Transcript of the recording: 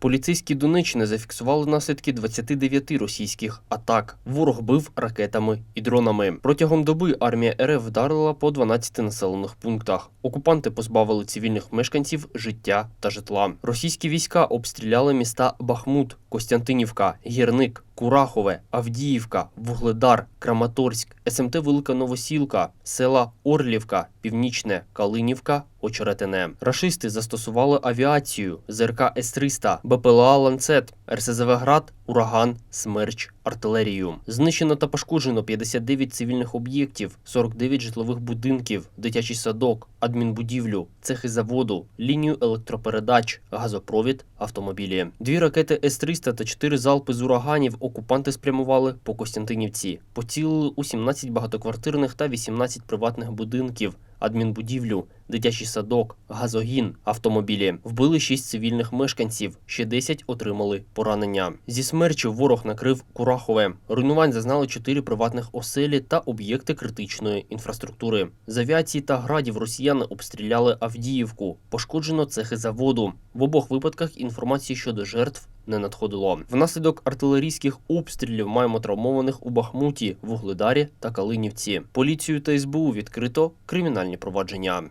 Поліцейські Донеччини зафіксували наслідки 29 російських атак. Ворог бив ракетами і дронами. Протягом доби армія РФ вдарила по 12 населених пунктах. Окупанти позбавили цивільних мешканців життя та житла. Російські війська обстріляли міста Бахмут, Костянтинівка, Гірник, Курахове, Авдіївка, Вугледар, Краматорськ, СМТ Велика Новосілка, села Орлівка, Північне, Калинівка, Очеретине. Рашисти застосували авіацію, ЗРК С-300, БПЛА «Ланцет», РСЗВ «Град», «Ураган», «Смерч», артилерію. Знищено та пошкоджено 59 цивільних об'єктів, 49 житлових будинків, дитячий садок, адмінбудівлю, цехи заводу, лінію електропередач, газопровід, автомобілі. Дві ракети С-300 та чотири залпи з ураганів окупанти спрямували по Костянтинівці. Поцілили у 17 багатоквартирних та 18 приватних будинків, адмінбудівлю, дитячий садок, газогін, автомобілі. Вбили 6 цивільних мешканців, ще 10 отримали поранення. Зі смерчю ворог накрив Курахове. Руйнувань зазнали 4 приватних оселі та об'єкти критичної інфраструктури. З авіації та градів росіяни обстріляли Авдіївку. Пошкоджено цехи заводу. В обох випадках інформації щодо жертв не надходило. Внаслідок артилерійських обстрілів маємо травмованих у Бахмуті, Вугледарі та Калинівці. Поліцію та СБУ відкрито кримінальні провадження.